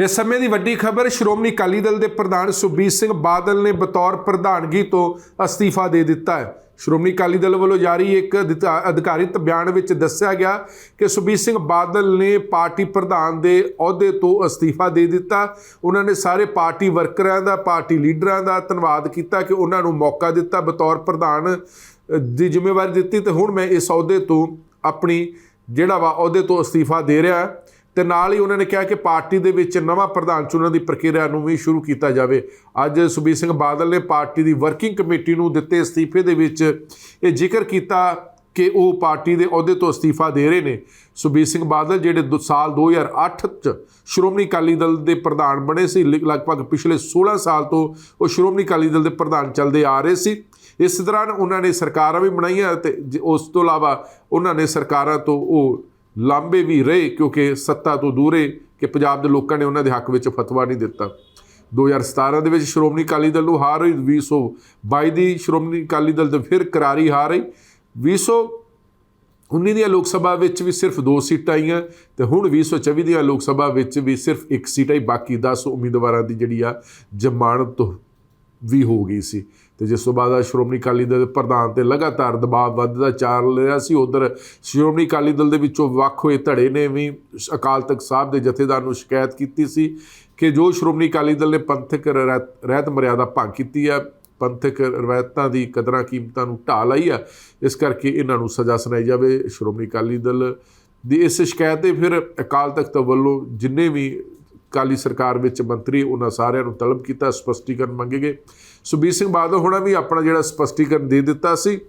ਇਸ ਸਮੇਂ ਦੀ ਵੱਡੀ ਖਬਰ ਸ਼੍ਰੋਮਣੀ ਅਕਾਲੀ ਦਲ ਦੇ ਪ੍ਰਧਾਨ ਸੁਖਬੀਰ ਸਿੰਘ ਬਾਦਲ ਨੇ ਬਤੌਰ ਪ੍ਰਧਾਨਗੀ ਤੋਂ ਅਸਤੀਫਾ ਦੇ ਦਿੱਤਾ ਹੈ। ਸ਼੍ਰੋਮਣੀ ਅਕਾਲੀ ਦਲ ਵੱਲੋਂ ਜਾਰੀ ਇੱਕ ਅਧਿਕਾ- ਅਧਿਕਾਰਿਤ ਬਿਆਨ ਵਿੱਚ ਦੱਸਿਆ ਗਿਆ ਕਿ ਸੁਖਬੀਰ ਸਿੰਘ ਬਾਦਲ ਨੇ ਪਾਰਟੀ ਪ੍ਰਧਾਨ ਦੇ ਅਹੁਦੇ ਤੋਂ ਅਸਤੀਫਾ ਦੇ ਦਿੱਤਾ। ਉਹਨਾਂ ਨੇ ਸਾਰੇ ਪਾਰਟੀ ਵਰਕਰਾਂ ਦਾ, ਪਾਰਟੀ ਲੀਡਰਾਂ ਦਾ ਧੰਨਵਾਦ ਕੀਤਾ ਕਿ ਉਹਨਾਂ ਨੂੰ ਮੌਕਾ ਦਿੱਤਾ, ਬਤੌਰ ਪ੍ਰਧਾਨ ਦੀ ਜ਼ਿੰਮੇਵਾਰੀ ਦਿੱਤੀ ਤੇ ਹੁਣ ਮੈਂ ਇਸ ਅਹੁਦੇ ਤੋਂ ਆਪਣੀ, ਜਿਹੜਾ ਵਾ ਅਹੁਦੇ ਤੋਂ ਅਸਤੀਫਾ ਦੇ ਰਿਹਾ। ਤੇ ਨਾਲ ਹੀ ਉਹਨਾਂ ਨੇ ਕਿਹਾ ਕਿ ਪਾਰਟੀ ਦੇ ਵਿੱਚ ਨਵਾਂ ਪ੍ਰਧਾਨ ਚੁਣਨ ਦੀ ਪ੍ਰਕਿਰਿਆ ਨੂੰ ਵੀ ਸ਼ੁਰੂ ਕੀਤਾ ਜਾਵੇ। ਅੱਜ ਸੁਖਬੀਰ ਸਿੰਘ ਬਾਦਲ ਨੇ ਪਾਰਟੀ ਦੀ ਵਰਕਿੰਗ ਕਮੇਟੀ ਨੂੰ ਦਿੱਤੇ ਅਸਤੀਫੇ ਦੇ ਵਿੱਚ ਇਹ ਜ਼ਿਕਰ ਕੀਤਾ ਕਿ ਉਹ ਪਾਰਟੀ ਦੇ ਅਹੁਦੇ ਤੋਂ ਅਸਤੀਫਾ ਦੇ ਰਹੇ ਨੇ। ਸੁਖਬੀਰ ਸਿੰਘ ਬਾਦਲ ਜਿਹੜੇ ਦੋ- ਸਾਲ 2008 ਚ ਸ਼੍ਰੋਮਣੀ ਅਕਾਲੀ ਦਲ ਦੇ ਪ੍ਰਧਾਨ ਬਣੇ ਸੀ ਲਗਭਗ ਪਿਛਲੇ 16 ਸਾਲ ਤੋਂ ਉਹ ਸ਼੍ਰੋਮਣੀ ਅਕਾਲੀ ਦਲ ਦੇ ਪ੍ਰਧਾਨ ਚੱਲਦੇ ਆ ਰਹੇ ਸੀ। ਇਸ ਦੌਰਾਨ ਉਹਨਾਂ ਨੇ ਸਰਕਾਰਾਂ ਵੀ ਬਣਾਈਆਂ ਤੇ ਜ- ਉਸ ਤੋਂ ਇਲਾਵਾ ਉਹਨਾਂ ਨੇ ਸਰਕਾਰਾਂ ਤੋਂ ਉਹ ਲਾਂਬੇ ਵੀ ਰਹੇ ਕਿਉਂਕਿ ਸੱਤਾ ਤੋਂ ਦੂਰੇ ਕਿ ਪੰਜਾਬ ਦੇ ਲੋਕਾਂ ਨੇ ਉਹਨਾਂ ਦੇ ਹੱਕ ਵਿੱਚ ਫਤਵਾ ਨਹੀਂ ਦਿੱਤਾ। 2017 ਦੇ ਵਿੱਚ ਸ਼੍ਰੋਮਣੀ ਅਕਾਲੀ ਦਲ ਨੂੰ ਹਾਰ ਹੋਈ 2022 ਦੀ ਸ਼੍ਰੋਮਣੀ ਅਕਾਲੀ ਦਲ ਦੇ ਫਿਰ ਕਰਾਰੀ ਹਾਰ ਹੋਈ। 2019 ਦੀਆਂ ਲੋਕ ਸਭਾ ਵਿੱਚ ਵੀ ਸਿਰਫ ਦੋ ਸੀਟਾਂ ਆਈਆਂ ਤੇ ਹੁਣ 2024 ਦੀਆਂ ਲੋਕ ਸਭਾ ਵਿੱਚ ਵੀ ਸਿਰਫ ਇੱਕ ਸੀਟ ਆਈ, ਬਾਕੀ 10 ਉਮੀਦਵਾਰਾਂ ਦੀ ਜਿਹੜੀ ਆ ਜ਼ਮਾਨਤ ਵੀ ਹੋ ਗਈ ਸੀ। ਤੇ ਜਿਸ ਤੋਂ ਬਾਅਦ ਸ਼੍ਰੋਮਣੀ ਅਕਾਲੀ ਦਲ ਦੇ ਪ੍ਰਧਾਨ ਤੇ ਲਗਾਤਾਰ ਦਬਾਅ ਵੱਧਦਾ ਚੱਲ ਰਿਹਾ ਸੀ, ਉਧਰ ਸ਼੍ਰੋਮਣੀ ਅਕਾਲੀ ਦਲ ਦੇ ਵਿੱਚੋਂ ਵੱਖ ਹੋਏ ਧੜੇ ਨੇ ਵੀ ਅਕਾਲ ਤਖਤ ਸਾਹਿਬ ਦੇ ਜਥੇਦਾਰ ਨੂੰ ਸ਼ਿਕਾਇਤ ਕੀਤੀ ਸੀ ਕਿ ਜੋ ਸ਼੍ਰੋਮਣੀ ਅਕਾਲੀ ਦਲ ਨੇ ਪੰਥਕ ਰਹਿਤ ਰਹਿਤ ਮਰਿਆਦਾ ਭੰਗ ਕੀਤੀ ਆ, ਪੰਥਕ ਰਵਾਇਤਾਂ ਦੀ ਕਦਰਾਂ ਕੀਮਤਾਂ ਨੂੰ ਢਾਹ ਲਈ ਆ, ਇਸ ਕਰਕੇ ਇਹਨਾਂ ਨੂੰ ਸਜ਼ਾ ਸੁਣਾਈ ਜਾਵੇ। ਸ਼੍ਰੋਮਣੀ ਅਕਾਲੀ ਦਲ ਦੀ ਇਸ ਸ਼ਿਕਾਇਤ ਤੇ ਫਿਰ ਅਕਾਲ ਤਖਤ ਵੱਲੋਂ ਜਿੰਨੇ ਵੀ ਅਕਾਲੀ ਸਰਕਾਰ ਵਿੱਚ ਮੰਤਰੀ ਉਹਨਾਂ ਸਾਰਿਆਂ ਨੂੰ ਤਲਬ ਕੀਤਾ, ਸਪਸ਼ਟੀਕਰਨ ਮੰਗੇ ਗਏ ਸੁਖਬੀਰ ਸਿੰਘ ਬਾਦਲ ਹੋਣਾ ਵੀ ਆਪਣਾ ਜਿਹੜਾ ਸਪਸ਼ਟੀਕਰਨ ਦੇ ਦਿੱਤਾ ਸੀ।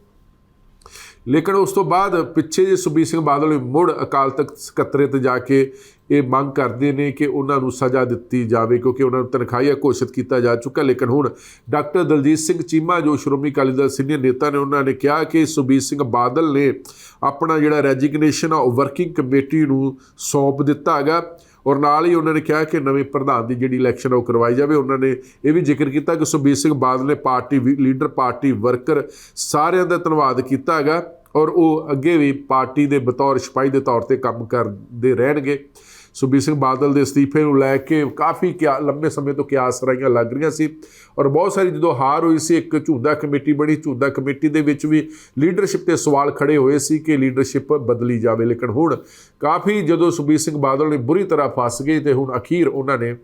ਲੇਕਿਨ ਉਸ ਤੋਂ ਬਾਅਦ ਪਿੱਛੇ ਜੇ ਸੁਖਬੀਰ ਸਿੰਘ ਬਾਦਲ ਨੇ ਮੁੜ ਅਕਾਲ ਤਖਤ ਸਕੱਤਰੇ ਤੇ ਜਾ ਕੇ ਇਹ ਮੰਗ ਕਰਦੇ ਨੇ ਕਿ ਉਹਨਾਂ ਨੂੰ ਸਜ਼ਾ ਦਿੱਤੀ ਜਾਵੇ, ਕਿਉਂਕਿ ਉਹਨਾਂ ਨੂੰ ਤਨਖਾਹੀਆ ਘੋਸ਼ਿਤ ਕੀਤਾ ਜਾ ਚੁੱਕਾ। ਲੇਕਿਨ ਹੁਣ ਡਾਕਟਰ ਦਲਜੀਤ ਸਿੰਘ ਚੀਮਾ, ਜੋ ਸ਼੍ਰੋਮਣੀ ਅਕਾਲੀ ਦਲ ਸੀਨੀਅਰ ਨੇਤਾ ਨੇ, ਉਹਨਾਂ ਨੇ ਕਿਹਾ ਕਿ ਸੁਖਬੀਰ ਸਿੰਘ ਬਾਦਲ ਨੇ ਆਪਣਾ ਜਿਹੜਾ ਰੈਜੀਗਨੇਸ਼ਨ ਆ, ਉਹ ਵਰਕਿੰਗ ਕਮੇਟੀ ਨੂੰ ਸੌਂਪ ਦਿੱਤਾ ਹੈਗਾ। ਔਰ ਨਾਲ ਹੀ ਉਹਨਾਂ ਨੇ ਕਿਹਾ ਕਿ ਨਵੇਂ ਪ੍ਰਧਾਨ ਦੀ ਜਿਹੜੀ ਇਲੈਕਸ਼ਨ ਆ ਉਹ ਕਰਵਾਈ ਜਾਵੇ। ਉਹਨਾਂ ਨੇ ਇਹ ਵੀ ਜ਼ਿਕਰ ਕੀਤਾ ਕਿ ਸੁਖਬੀਰ ਸਿੰਘ ਬਾਦਲ ਨੇ ਪਾਰਟੀ ਵੀ- ਲੀਡਰ ਪਾਰਟੀ ਵਰਕਰ ਸਾਰਿਆਂ ਦਾ ਧੰਨਵਾਦ ਕੀਤਾ ਹੈਗਾ ਔਰ ਉਹ ਅੱਗੇ ਵੀ ਪਾਰਟੀ ਦੇ ਬਤੌਰ ਸਿਪਾਹੀ ਦੇ ਤੌਰ ਤੇ ਕੰਮ ਕਰਦੇ ਰਹਿਣਗੇ। ਸੁਖਬੀਰ ਸਿੰਘ ਬਾਦਲ ਦੇ ਅਸਤੀਫੇ ਨੂੰ ਲੈ ਕੇ ਕਾਫੀ ਕਿਆ ਲੰਬੇ ਸਮੇਂ ਤੋਂ ਕਿਆਸ ਰਾਈਆਂ ਲੱਗ ਰਹੀਆਂ ਸੀ। ਔਰ ਬਹੁਤ ਸਾਰੀ ਜਦੋਂ ਹਾਰ ਹੋਈ ਸੀ, ਇੱਕ ਝੂੰਦਾ ਕਮੇਟੀ ਬਣੀ। ਝੂੰਦਾ ਕਮੇਟੀ ਦੇ ਵਿੱਚ ਵੀ ਲੀਡਰਸ਼ਿਪ ਤੇ ਸਵਾਲ ਖੜੇ ਹੋਏ ਸੀ ਕਿ ਲੀਡਰਸ਼ਿਪ ਬਦਲੀ ਜਾਵੇ, ਲੇਕਿਨ ਹੁਣ ਕਾਫੀ ਜਦੋਂ ਸੁਖਬੀਰ ਸਿੰਘ ਬਾਦਲ ਨੇ ਬੁਰੀ ਤਰ੍ਹਾਂ ਫਸ ਗਏ ਤੇ ਹੁਣ ਅਖੀਰ ਉਹਨਾਂ ਨੇ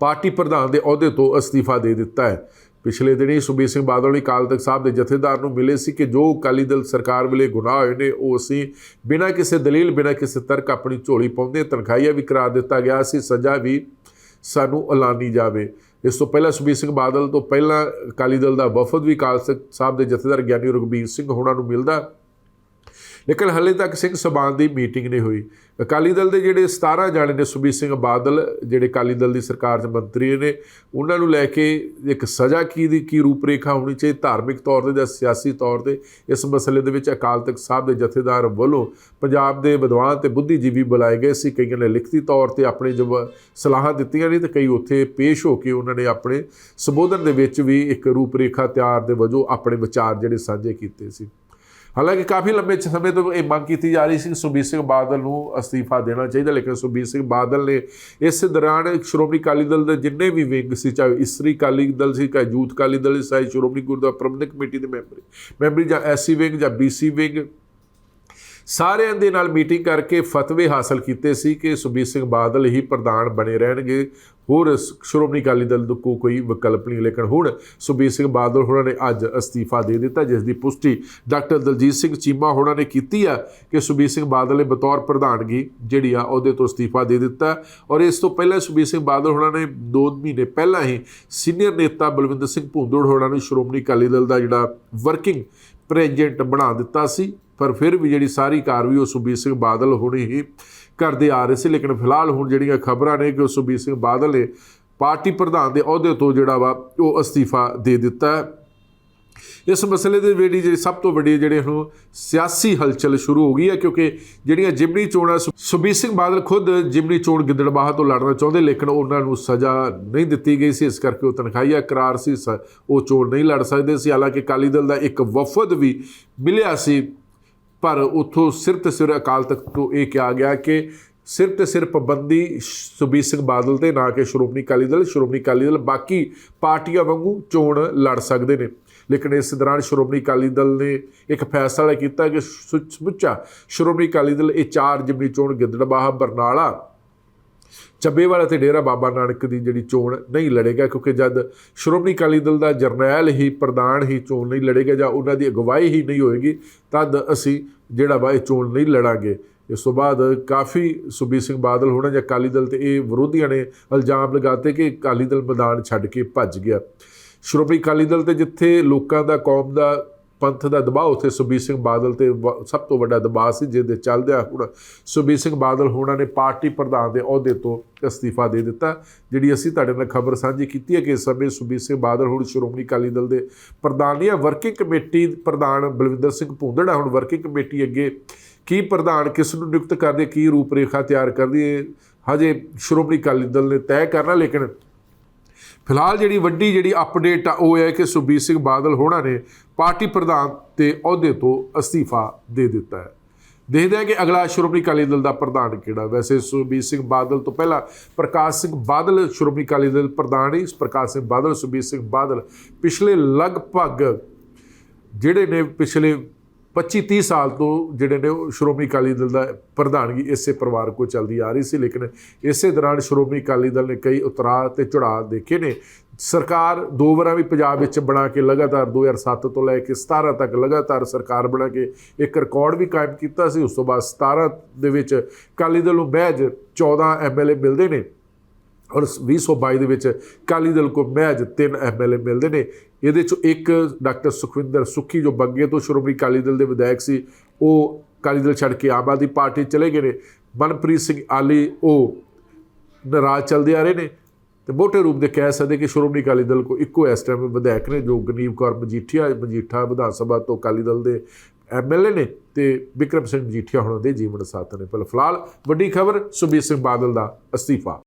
ਪਾਰਟੀ ਪ੍ਰਧਾਨ ਦੇ ਅਹੁਦੇ ਤੋਂ ਅਸਤੀਫਾ ਦੇ ਦਿੱਤਾ ਹੈ। ਪਿਛਲੇ ਦਿਨੀ ਸੁਖਬੀਰ ਸਿੰਘ ਬਾਦਲ ਨੇ ਅਕਾਲ ਤਖਤ ਸਾਹਿਬ ਦੇ ਜਥੇਦਾਰ ਨੂੰ ਮਿਲੇ ਸੀ ਕਿ ਜੋ ਅਕਾਲੀ ਦਲ ਸਰਕਾਰ ਵੇਲੇ ਗੁਨਾਹ ਹੋਏ ਨੇ, ਉਹ ਅਸੀਂ ਬਿਨਾਂ ਕਿਸੇ ਦਲੀਲ, ਬਿਨਾਂ ਕਿਸੇ ਤਰਕ ਆਪਣੀ ਝੋਲੀ ਪਾਉਂਦੇ ਤਨਖਾਹੀਆ ਵੀ ਕਰਾ ਦਿੱਤਾ ਗਿਆ ਸੀ, ਸਜ਼ਾ ਵੀ ਸਾਨੂੰ ਐਲਾਨੀ ਜਾਵੇ। ਇਸ ਤੋਂ ਪਹਿਲਾਂ ਸੁਖਬੀਰ ਸਿੰਘ ਬਾਦਲ ਤੋਂ ਪਹਿਲਾਂ ਅਕਾਲੀ ਦਲ ਦਾ ਵਫਦ ਵੀ ਅਕਾਲ ਤਖਤ ਸਾਹਿਬ ਦੇ ਜਥੇਦਾਰ ਗਿਆਨੀ ਰਘਬੀਰ ਸਿੰਘ ਹੋਣਾ ਨੂੰ ਮਿਲਦਾ ਲੇਕਿਨ ਹਲੇ ਤੱਕ ਸਿੰਘ ਸਭਾ ਦੀ ਮੀਟਿੰਗ ਨਹੀਂ ਹੋਈ। ਅਕਾਲੀ ਦਲ ਦੇ ਜਿਹੜੇ 17 ਜਾਣੇ ਨੇ ਸੁਖਬੀਰ ਸਿੰਘ ਬਾਦਲ, ਜਿਹੜੇ ਅਕਾਲੀ ਦਲ ਦੀ ਸਰਕਾਰ 'ਚ ਮੰਤਰੀ ਨੇ, ਉਹਨਾਂ ਨੂੰ ਲੈ ਕੇ ਇੱਕ ਸਜ਼ਾ ਕੀ ਦੀ, ਕੀ ਰੂਪਰੇਖਾ ਹੋਣੀ ਚਾਹੀਦੀ ਧਾਰਮਿਕ ਤੌਰ ਤੇ ਜਾਂ ਸਿਆਸੀ ਤੌਰ ਤੇ ਇਸ ਮਸਲੇ ਦੇ ਵਿੱਚ ਅਕਾਲ ਤਖਤ ਸਾਹਿਬ ਦੇ ਜਥੇਦਾਰ ਵੱਲੋਂ ਪੰਜਾਬ ਦੇ ਵਿਦਵਾਨ ਤੇ ਬੁੱਧੀਜੀਵੀ ਬੁਲਾਏ ਗਏ ਸੀ। ਕਈਆਂ ਨੇ ਲਿਖਤੀ ਤੌਰ ਤੇ ਆਪਣੇ ਜਬ ਸਲਾਹਾਂ ਦਿੱਤੀਆਂ ਨੇ ਤੇ ਕਈ ਉੱਥੇ ਪੇਸ਼ ਹੋ ਕੇ ਉਹਨਾਂ ਨੇ ਆਪਣੇ ਸੰਬੋਧਨ ਦੇ ਵਿੱਚ ਵੀ ਇੱਕ ਰੂਪਰੇਖਾ ਤਿਆਰ ਦੇ ਵਜੋਂ ਆਪਣੇ ਵਿਚਾਰ ਜਿਹੜੇ ਸਾਂਝੇ ਕੀਤੇ ਸੀ। ਹਾਲਾਂਕਿ ਕਾਫੀ ਲੰਬੇ ਸਮੇਂ ਤੋਂ ਇਹ ਮੰਗ ਕੀਤੀ ਜਾ ਰਹੀ ਸੀ ਕਿ ਸੁਖਬੀਰ ਸਿੰਘ ਬਾਦਲ ਨੂੰ ਅਸਤੀਫਾ ਦੇਣਾ ਚਾਹੀਦਾ, ਲੇਕਿਨ ਸੁਖਬੀਰ ਸਿੰਘ ਬਾਦਲ ਨੇ ਇਸ ਦੌਰਾਨ ਸ਼੍ਰੋਮਣੀ ਅਕਾਲੀ ਦਲ ਦੇ ਜਿੰਨੇ ਵੀ ਵਿੰਗ ਸੀ, ਚਾਹੇ ਇਸਤਰੀ ਅਕਾਲੀ ਦਲ ਸੀ, ਚਾਹੇ ਯੂਥ ਅਕਾਲੀ ਦਲ ਸੀ, ਚਾਹੇ ਸ਼੍ਰੋਮਣੀ ਗੁਰਦੁਆਰਾ ਪ੍ਰਬੰਧਕ ਕਮੇਟੀ ਦੇ ਮੈਂਬਰ, ਮੈਂਬਰੀ ਜਾਂ ਐਸਸੀ ਵਿੰਗ ਜਾਂ ਬੀਸੀ ਵਿੰਗ ਸਾਰਿਆਂ ਦੇ ਨਾਲ ਮੀਟਿੰਗ ਕਰਕੇ ਫਤਵੇ ਹਾਸਲ ਕੀਤੇ ਸੀ ਕਿ ਸੁਖਬੀਰ ਸਿੰਘ ਬਾਦਲ ਹੀ ਪ੍ਰਧਾਨ ਬਣੇ ਰਹਿਣਗੇ। ਹੋਰ ਸ- ਸ਼੍ਰੋਮਣੀ ਅਕਾਲੀ ਦਲ ਦਾ ਕੋਈ ਵਿਕਲਪ ਨਹੀਂ, ਲੇਕਿਨ ਹੁਣ ਸੁਖਬੀਰ ਸਿੰਘ ਬਾਦਲ ਹੋਣਾ ਨੇ ਅੱਜ ਅਸਤੀਫਾ ਦੇ ਦਿੱਤਾ, ਜਿਸ ਦੀ ਪੁਸ਼ਟੀ ਡਾਕਟਰ ਦਲਜੀਤ ਸਿੰਘ ਚੀਮਾ ਹੋਣਾ ਨੇ ਕੀਤੀ ਆ ਕਿ ਸੁਖਬੀਰ ਸਿੰਘ ਬਾਦਲ ਨੇ ਬਤੌਰ ਪ੍ਰਧਾਨਗੀ ਜਿਹੜੀ ਆ ਉਹਦੇ ਤੋਂ ਅਸਤੀਫਾ ਦੇ ਦਿੱਤਾ। ਔਰ ਇਸ ਤੋਂ ਪਹਿਲਾਂ ਸੁਖਬੀਰ ਸਿੰਘ ਬਾਦਲ ਹੋਣਾ ਨੇ 2 ਮਹੀਨੇ ਪਹਿਲਾਂ ਹੀ ਸੀਨੀਅਰ ਨੇਤਾ ਬਲਵਿੰਦਰ ਸਿੰਘ ਭੂੰਦੜ ਹੋਰਾਂ ਨੂੰ ਸ਼੍ਰੋਮਣੀ ਅਕਾਲੀ ਦਲ ਦਾ ਜਿਹੜਾ ਵਰਕਿੰਗ ਪ੍ਰੈਜ਼ੀਡੈਂਟ ਬਣਾ ਦਿੱਤਾ ਸੀ, ਪਰ ਫਿਰ ਵੀ ਜਿਹੜੀ ਸਾਰੀ ਕਾਰਵਾਈ ਉਹ ਸੁਖਬੀਰ ਸਿੰਘ ਬਾਦਲ ਹੋਣੀ ਹੀ ਕਰਦੇ ਆ ਰਹੇ ਸੀ, ਲੇਕਿਨ ਫਿਲਹਾਲ ਹੁਣ ਜਿਹੜੀਆਂ ਖਬਰਾਂ ਨੇ ਕਿ ਉਹ ਸੁਖਬੀਰ ਸਿੰਘ ਬਾਦਲ ਨੇ ਪਾਰਟੀ ਪ੍ਰਧਾਨ ਦੇ ਅਹੁਦੇ ਤੋਂ ਜਿਹੜਾ ਵਾ ਉਹ ਅਸਤੀਫਾ ਦੇ ਦਿੱਤਾ ਹੈ। ਇਸ ਮਸਲੇ ਦੇ ਜਿਹੜੀ ਜਿਹੜੀ ਸਭ ਤੋਂ ਵੱਡੀ ਜਿਹੜੇ ਹੁਣ ਸਿਆਸੀ ਹਲਚਲ ਸ਼ੁਰੂ ਹੋ ਗਈ ਹੈ, ਕਿਉਂਕਿ ਜਿਹੜੀਆਂ ਜਿਮਨੀ ਚੋਣਾਂ ਸੁ- ਸੁਖਬੀਰ ਸਿੰਘ ਬਾਦਲ ਖੁਦ ਜਿਮਨੀ ਚੋਣ ਗਿੱਦੜਬਾਹਾ ਤੋਂ ਲੜਨਾ ਚਾਹੁੰਦੇ, ਲੇਕਿਨ ਉਹਨਾਂ ਨੂੰ ਸਜ਼ਾ ਨਹੀਂ ਦਿੱਤੀ ਗਈ ਸੀ। ਇਸ ਕਰਕੇ ਉਹ ਤਨਖਾਹੀਆ ਕਰਾਰ ਸੀ, ਸ- ਉਹ ਚੋਣ ਨਹੀਂ ਲੜ ਸਕਦੇ ਸੀ। ਹਾਲਾਂਕਿ ਅਕਾਲੀ ਦਲ ਦਾ ਇੱਕ ਵਫਦ ਵੀ ਮਿਲਿਆ ਸੀ, ਪਰ ਉਥੋਂ ਸਿਰ ਤੇ ਸਿਰ ਅਕਾਲ ਤਖਤ ਤੋਂ ਇਹ ਕਿਹਾ ਗਿਆ ਕਿ ਸਿਰ ਤੇ ਸਿਰ ਪਾਬੰਦੀ ਸੁਬੀਰ ਸਿੰਘ ਬਾਦਲ ਤੇ, ਨਾ ਕਿ ਸ਼੍ਰੋਮਣੀ ਅਕਾਲੀ ਦਲ। ਸ਼੍ਰੋਮਣੀ ਅਕਾਲੀ ਦਲ ਬਾਕੀ ਪਾਰਟੀਆਂ ਵਾਂਗੂ ਚੋਣ ਲੜ ਸਕਦੇ ਨੇ। ਲੇਕਿਨ ਇਸ ਦੌਰਾਨ ਸ਼੍ਰੋਮਣੀ ਅਕਾਲੀ ਦਲ ਨੇ ਇੱਕ ਫੈਸਲਾ ਕੀਤਾ ਕਿ ਸੁੱਚਾ ਸ਼੍ਰੋਮਣੀ ਅਕਾਲੀ ਦਲ ਇਹ ਚਾਰ ਜਿਮਨੀ ਚੋਣ ਗਿੱਦੜਬਾਹਾ ਬਰਨਾਲਾ ਚੱਬੇਵਾਲਾ ਅਤੇ ਡੇਰਾ ਬਾਬਾ ਨਾਨਕ ਦੀ ਜਿਹੜੀ ਚੋਣ ਨਹੀਂ ਲੜੇਗਾ, ਕਿਉਂਕਿ ਜਦ ਸ਼੍ਰੋਮਣੀ ਅਕਾਲੀ ਦਲ ਦਾ ਜਰਨੈਲ ਹੀ, ਪ੍ਰਧਾਨ ਹੀ ਚੋਣ ਨਹੀਂ ਲੜੇਗਾ ਜਾਂ ਉਹਨਾਂ ਦੀ ਅਗਵਾਈ ਹੀ ਨਹੀਂ ਹੋਏਗੀ, ਤਦ ਅਸੀਂ ਜਿਹੜਾ ਵਾ ਇਹ ਚੋਣ ਨਹੀਂ ਲੜਾਂਗੇ। ਇਸ ਤੋਂ ਬਾਅਦ ਕਾਫੀ ਸੁਬੀਰ ਸਿੰਘ ਬਾਦਲ ਹੋਣਾ ਜਾਂ ਅਕਾਲੀ ਦਲ ਤੇ ਇਹ ਵਿਰੋਧੀਆਂ ਨੇ ਇਲਜ਼ਾਮ ਲਗਾਤੇ ਕਿ ਅਕਾਲੀ ਦਲ ਮੈਦਾਨ ਛੱਡ ਕੇ ਭੱਜ ਗਿਆ। ਸ਼੍ਰੋਮਣੀ ਅਕਾਲੀ ਦਲ ਤੇ ਜਿੱਥੇ ਲੋਕਾਂ ਦਾ, ਕੌਮ ਦਾ, ਪੰਥ ਦਾ ਦਬਾਅ, ਉੱਥੇ ਸੁਬੀਰ ਸਿੰਘ ਬਾਦਲ ਤੇ ਵ- ਸਭ ਤੋਂ ਵੱਡਾ ਦਬਾਅ ਸੀ, ਜਿਹਦੇ ਚੱਲਦਿਆਂ ਹੁਣ ਸੁਬੀਰ ਸਿੰਘ ਬਾਦਲ ਹੋਣਾ ਨੇ ਪਾਰਟੀ ਪ੍ਰਧਾਨ ਦੇ ਅਹੁਦੇ ਤੋਂ ਅਸਤੀਫਾ ਦੇ ਦਿੱਤਾ, ਜਿਹੜੀ ਅਸੀਂ ਤੁਹਾਡੇ ਨਾਲ ਖਬਰ ਸਾਂਝੀ ਕੀਤੀ ਹੈ ਕਿ ਇਸ ਸਮੇਂ ਸੁਬੀਰ ਸਿੰਘ ਬਾਦਲ ਹੁਣ ਸ਼੍ਰੋਮਣੀ ਅਕਾਲੀ ਦਲ ਦੇ ਪ੍ਰਧਾਨ ਜਾਂ ਵਰਕਿੰਗ ਕਮੇਟੀ ਪ੍ਰਧਾਨ ਬਲਵਿੰਦਰ ਸਿੰਘ ਭੂੰਦੜਾ ਹੁਣ ਵਰਕਿੰਗ ਕਮੇਟੀ ਅੱਗੇ ਕੀ ਪ੍ਰਧਾਨ ਕਿਸ ਨੂੰ ਨਿਯੁਕਤ ਕਰਦੇ, ਕੀ ਰੂਪਰੇਖਾ ਤਿਆਰ ਕਰਦੀ ਹੈ, ਹਜੇ ਸ਼੍ਰੋਮਣੀ ਅਕਾਲੀ ਦਲ ਨੇ ਤੈਅ ਕਰਨਾ, ਲੇਕਿਨ ਫਿਲਹਾਲ ਜਿਹੜੀ ਵੱਡੀ ਜਿਹੜੀ ਅਪਡੇਟ ਆ, ਉਹ ਹੈ ਕਿ ਸੁਬੀਰ ਸਿੰਘ ਬਾਦਲ ਹੋਣਾ ਨੇ ਪਾਰਟੀ ਪ੍ਰਧਾਨ ਤੇ ਅਹੁਦੇ ਤੋਂ ਅਸਤੀਫਾ ਦੇ ਦਿੱਤਾ ਹੈ। ਦੇਖਦੇ ਹਾਂ ਕਿ ਅਗਲਾ ਸ਼੍ਰੋਮਣੀ ਅਕਾਲੀ ਦਲ ਦਾ ਪ੍ਰਧਾਨ ਕਿਹੜਾ। ਵੈਸੇ ਸੁਬੀਰ ਸਿੰਘ ਬਾਦਲ ਤੋਂ ਪਹਿਲਾਂ ਪ੍ਰਕਾਸ਼ ਸਿੰਘ ਬਾਦਲ ਸ਼੍ਰੋਮਣੀ ਅਕਾਲੀ ਦਲ ਪ੍ਰਧਾਨ ਹੀ ਪ੍ਰਕਾਸ਼ ਸਿੰਘ ਬਾਦਲ ਸੁਬੀਰ ਸਿੰਘ ਬਾਦਲ ਪਿਛਲੇ ਲਗਭਗ ਜਿਹੜੇ ਨੇ ਪਿਛਲੇ 25 30 ਸਾਲ ਤੋਂ ਜਿਹੜੇ ਨੇ ਉਹ ਸ਼੍ਰੋਮਣੀ ਅਕਾਲੀ ਦਲ ਦਾ ਪ੍ਰਧਾਨਗੀ ਇਸੇ ਪਰਿਵਾਰ ਕੋ ਚੱਲਦੀ ਆ ਰਹੀ ਸੀ, ਲੇਕਿਨ ਇਸੇ ਦੌਰਾਨ ਸ਼੍ਰੋਮਣੀ ਅਕਾਲੀ ਦਲ ਨੇ ਕਈ ਉਤਰਾਅ ਤੇ ਚੜਾਅ ਦੇਖੇ ਨੇ। ਸਰਕਾਰ ਦੋ ਵਾਰਾਂ ਵੀ ਪੰਜਾਬ ਵਿੱਚ ਬਣਾ ਕੇ ਲਗਾਤਾਰ 2007 ਤੋਂ ਲੈ ਕੇ 17 ਤੱਕ ਲਗਾਤਾਰ ਸਰਕਾਰ ਬਣਾ ਕੇ ਇੱਕ ਰਿਕਾਰਡ ਵੀ ਕਾਇਮ ਕੀਤਾ ਸੀ। ਉਸ ਤੋਂ ਬਾਅਦ 17 ਦੇ ਵਿੱਚ ਅਕਾਲੀ ਦਲ ਨੂੰ ਮਹਿਜ 14 ਐਮਐਲਏ ਮਿਲਦੇ ਨੇ। ਔਰ 2022 ਦੇ ਵਿੱਚ ਅਕਾਲੀ ਦਲ ਕੋ ਮਹਿਜ ਤਿੰਨ ਐਮਐਲਏ ਮਿਲਦੇ ਨੇ। ਇਹਦੇ ਚੋਂ ਇੱਕ ਡਾਕਟਰ ਸੁਖਵਿੰਦਰ ਸੁੱਖੀ ਜੋ ਬੱਗੇ ਤੋਂ ਸ਼੍ਰੋਮਣੀ ਅਕਾਲੀ ਦਲ ਦੇ ਵਿਧਾਇਕ ਸੀ, ਉਹ ਅਕਾਲੀ ਦਲ ਛੱਡ ਕੇ ਆਮ ਆਦਮੀ ਪਾਰਟੀ ਚਲੇ ਗਏ ਨੇ। ਮਨਪ੍ਰੀਤ ਸਿੰਘ ਆਲੀ, ਉਹ ਨਾਰਾਜ਼ ਚੱਲਦੇ ਆ ਰਹੇ ਨੇ ਤੇ ਮੋਟੇ ਰੂਪ ਦੇ ਕਹਿ ਸਕਦੇ ਕਿ ਸ਼੍ਰੋਮਣੀ ਅਕਾਲੀ ਦਲ ਕੋ ਇੱਕੋ ਇਸ ਟਾਈਮ ਵਿਧਾਇਕ ਨੇ ਜੋ ਗਨੀਵ ਕੌਰ ਮਜੀਠੀਆ, ਮਜੀਠਾ ਵਿਧਾਨ ਸਭਾ ਤੋਂ ਅਕਾਲੀ ਦਲ ਦੇ ਐਮਐਲਏ ਨੇ ਤੇ ਵਿਕਰਮ ਸਿੰਘ ਮਜੀਠੀਆ ਹੁਣ ਦੇ ਜੀਵਨ ਸਾਥ ਨੇ। ਪਰ ਫਿਲਹਾਲ ਵੱਡੀ ਖਬਰ ਸੁਬੀਰ ਸਿੰਘ ਬਾਦਲ ਦਾ ਅਸਤੀਫਾ।